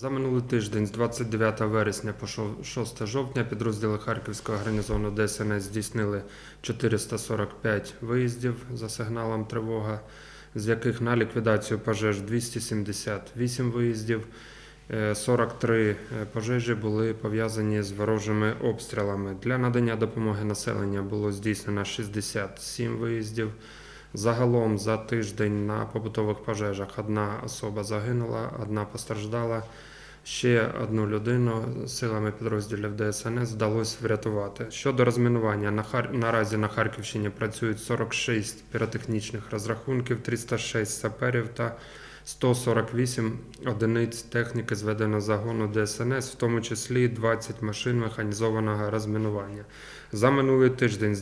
За минулий тиждень з 29 вересня по шо- 6 жовтня підрозділи Харківського гарнізону ДСНС здійснили 445 виїздів за сигналом тривога, з яких на ліквідацію пожеж 278 виїздів. Е, 43 пожежі були пов'язані з ворожими обстрілами. Для надання допомоги населення було здійснено 67 виїздів. Загалом за тиждень на побутових пожежах одна особа загинула, одна постраждала. Ще одну людину силами підрозділів ДСНС вдалося врятувати. Щодо розмінування, на Хар... наразі на Харківщині працюють 46 піротехнічних розрахунків, 306 саперів та 148 одиниць техніки зведеного загону ДСНС, в тому числі 20 машин механізованого розмінування. За минулий тиждень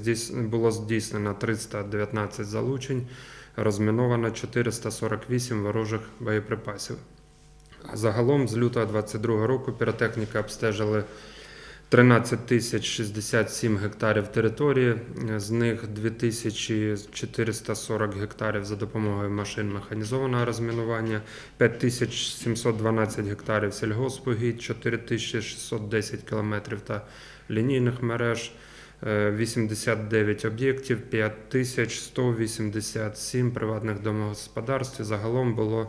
було здійснено 319 залучень, розміновано 448 ворожих боєприпасів. Загалом з лютого 2022 року піротехніка обстежили 13 тисяч 67 гектарів території, з них 2440 гектарів за допомогою машин механізованого розмінування, 5712 гектарів сільгоспугідь, 4610 кілометрів та лінійних мереж, е, 89 об'єктів, 5187 приватних домогосподарств. Загалом було Е,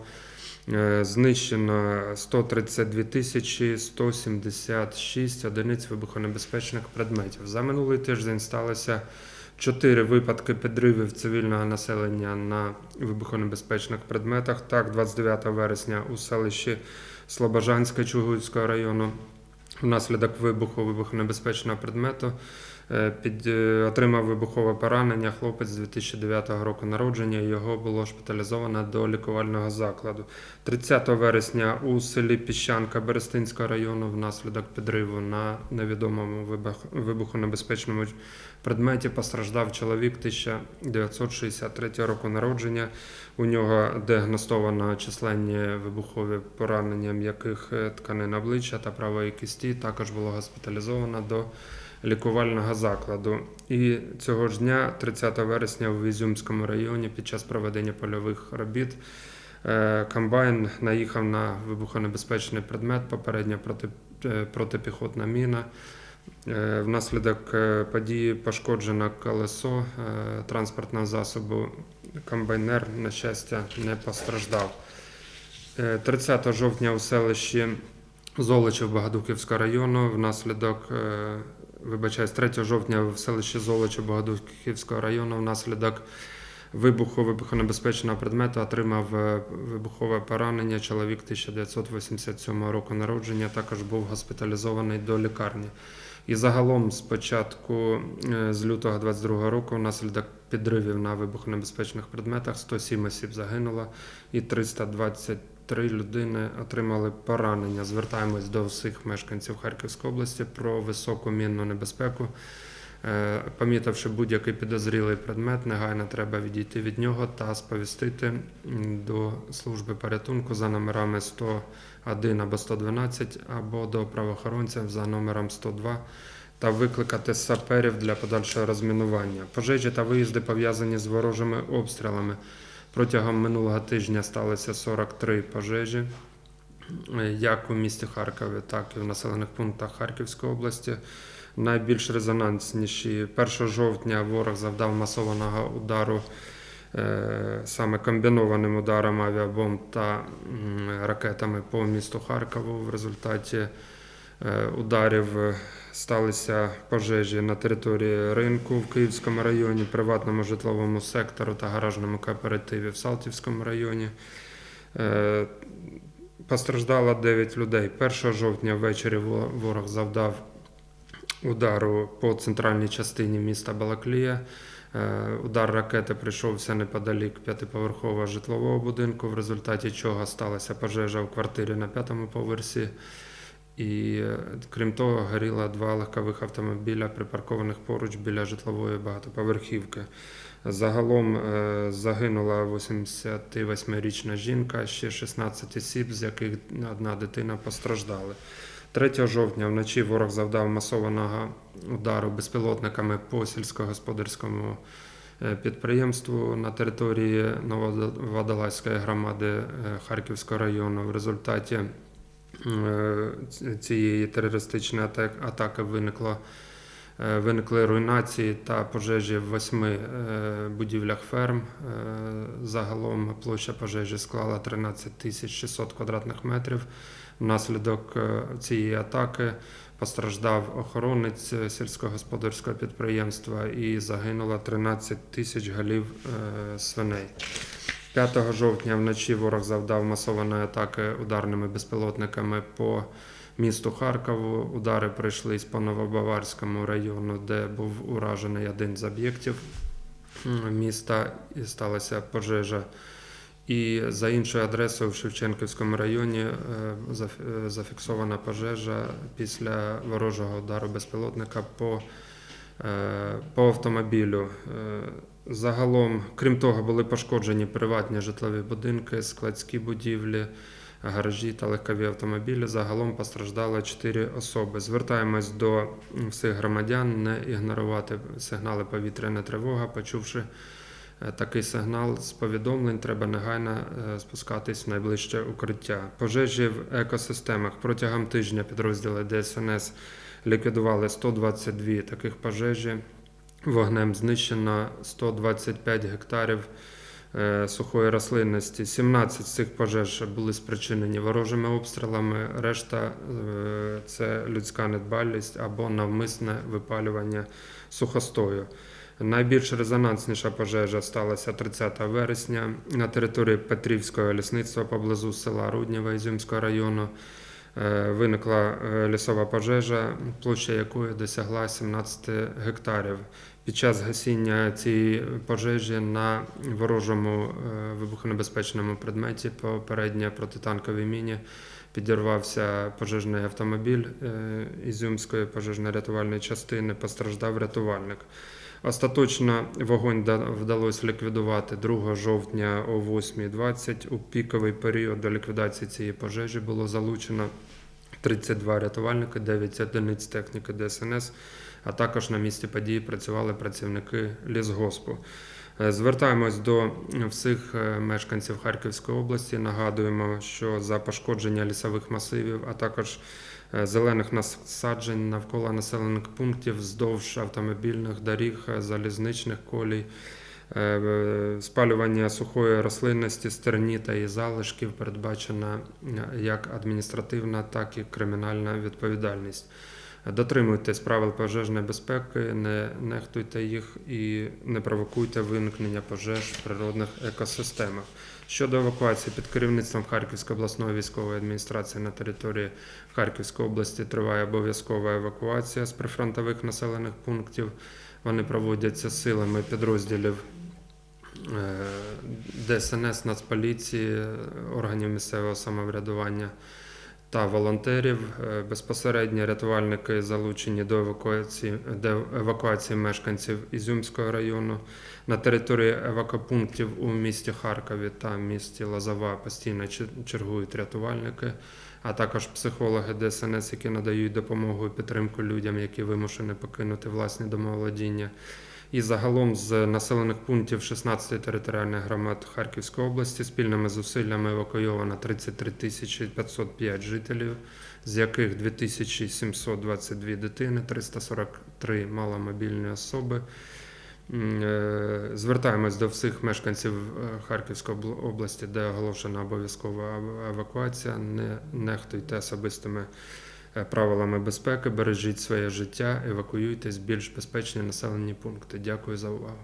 Знищено 132 тисячі 176 одиниць вибухонебезпечних предметів. За минулий тиждень сталося 4 випадки підривів цивільного населення на вибухонебезпечних предметах. Так, 29 вересня у селищі Слобожанське Чугуївського району внаслідок вибуху вибухонебезпечного предмету е, під, е, отримав вибухове поранення хлопець з 2009 року народження. Його було шпиталізовано до лікувального закладу. 30 вересня у селі Піщанка Берестинського району внаслідок підриву на невідомому вибух- вибухонебезпечному предметі постраждав чоловік 1963 року народження. У нього діагностовано численні вибухові поранення м'яких е, тканин обличчя та правої кісті. Також було госпіталізовано до лікувального закладу. І цього ж дня, 30 вересня, в Ізюмському районі під час проведення польових робіт Е, Комбайн наїхав на вибухонебезпечний предмет, попередня проти, е, протипіхотна міна. Внаслідок події пошкоджено колесо транспортного засобу. Комбайнер, на щастя, не постраждав. Е, 30 жовтня у селищі Золочів Богодухівського району внаслідок е, вибачаюсь, 3 жовтня в селищі Золочів Богодухівського району внаслідок вибуху вибухонебезпечного предмету отримав е, вибухове поранення. Чоловік 1987 року народження також був госпіталізований до лікарні. І загалом з початку е, з лютого 22 року внаслідок підривів на вибухонебезпечних предметах 107 осіб загинуло і 323 людини отримали поранення. Звертаємось до всіх мешканців Харківської області про високу мінну небезпеку. Е, Помітивши будь-який підозрілий предмет, негайно треба відійти від нього та сповістити до служби порятунку за номерами 101 або 112 або до правоохоронців за номером 102 та викликати саперів для подальшого розмінування. Пожежі та виїзди пов'язані з ворожими обстрілами. Протягом минулого тижня сталося 43 пожежі, е, як у місті Харкові, так і в населених пунктах Харківської області. Найбільш резонансніші 1 жовтня ворог завдав масованого удару е, саме комбінованим ударом авіабомб та ракетами по місту Харкову. В результаті ударів е, сталися пожежі на території ринку в Київському районі, приватному житловому сектору та гаражному кооперативі в Салтівському районі. Е, Постраждало 9 людей. 1 жовтня ввечері ворог завдав удару по центральній частині міста Балаклія. Е, Удар ракети прийшовся неподалік п'ятиповерхового житлового будинку, в результаті чого сталася пожежа в квартирі на п'ятому поверсі. І крім того, горіло два легкових автомобіля, припаркованих поруч біля житлової багатоповерхівки. Загалом е, загинула 88-річна жінка, ще 16 осіб, з яких одна дитина постраждали. 3 жовтня вночі ворог завдав масованого удару безпілотниками по сільськогосподарському е, підприємству на території Нововодолазької громади е, Харківського району. В результаті цієї терористичної атаки виникло. е, Виникли руйнації та пожежі в восьми е, будівлях ферм. Е, Загалом площа пожежі склала 13 тисяч 600 квадратних метрів. Внаслідок е, цієї атаки постраждав охоронець е, сільськогосподарського підприємства і загинуло 13 тисяч голів е, свиней. 5 жовтня вночі ворог завдав масованої атаки ударними безпілотниками по місту Харкову. Удари прийшлись по Новобаварському району, де був уражений один з об'єктів міста і сталася пожежа. І за іншою адресою в Шевченківському районі е, е, зафіксована пожежа після ворожого удару безпілотника по, е, по автомобілю. Загалом, крім того, були пошкоджені приватні житлові будинки, складські будівлі, гаражі та легкові автомобілі. Загалом постраждало 4 особи. Звертаємось до всіх громадян не ігнорувати сигнали повітряна тривога, почувши е, такий сигнал з повідомлень, треба негайно е, спускатись в найближче укриття. Пожежі в екосистемах протягом тижня підрозділи ДСНС ліквідували 122 таких пожежі. Вогнем знищено 125 гектарів е, сухої рослинності. 17 з цих пожеж були спричинені ворожими обстрілами, решта е, це людська недбалість або навмисне випалювання сухостою. Найбільш резонансніша пожежа сталася 30 вересня на території Петрівського лісництва поблизу села Руднєва Ізюмського району. Е, Виникла е, лісова пожежа, площа якої досягла 17 гектарів. Під час гасіння цієї пожежі на ворожому е, вибухонебезпечному предметі попередньо протитанковій міні підірвався пожежний автомобіль Ізюмської пожежно-рятувальної частини. Постраждав рятувальник. Остаточно вогонь вдалося ліквідувати 2 жовтня о 8.20. У піковий період до ліквідації цієї пожежі було залучено 32 рятувальники, 9 одиниць техніки ДСНС, а також на місці події працювали працівники лісгоспу. Е, Звертаємось до всіх е, мешканців Харківської області. Нагадуємо, що за пошкодження лісових масивів, а також зелених насаджень навколо населених пунктів вздовж автомобільних доріг, е, залізничних колій, е, е, спалювання сухої рослинності, стерні та її залишків передбачена е, як адміністративна, так і кримінальна відповідальність. Дотримуйтесь правил пожежної безпеки, не нехтуйте їх і не провокуйте виникнення пожеж в природних екосистемах. Щодо евакуації під керівництвом Харківської обласної військової адміністрації на території Харківської області триває обов'язкова евакуація з прифронтових населених пунктів. Вони проводяться силами підрозділів е, ДСНС, Нацполіції, органів місцевого самоврядування та волонтерів. Е, Безпосередньо рятувальники залучені до евакуації, до евакуації мешканців Ізюмського району. На території евакопунктів у місті Харкові та місті Лозова постійно чер- чергують рятувальники, а також психологи ДСНС, які надають допомогу і підтримку людям, які вимушені покинути власні домоволодіння. І загалом з населених пунктів 16 територіальних громад Харківської області спільними зусиллями евакуйовано 33 тисячі 505 жителів, з яких 2722 дитини, 343 маломобільні особи. Е, Звертаємось до всіх мешканців е, Харківської області, де оголошена обов'язкова ев- евакуація. Не нехтуйте особистими правилами безпеки, бережіть своє життя, евакуюйтесь в більш безпечні населені пункти. Дякую за увагу.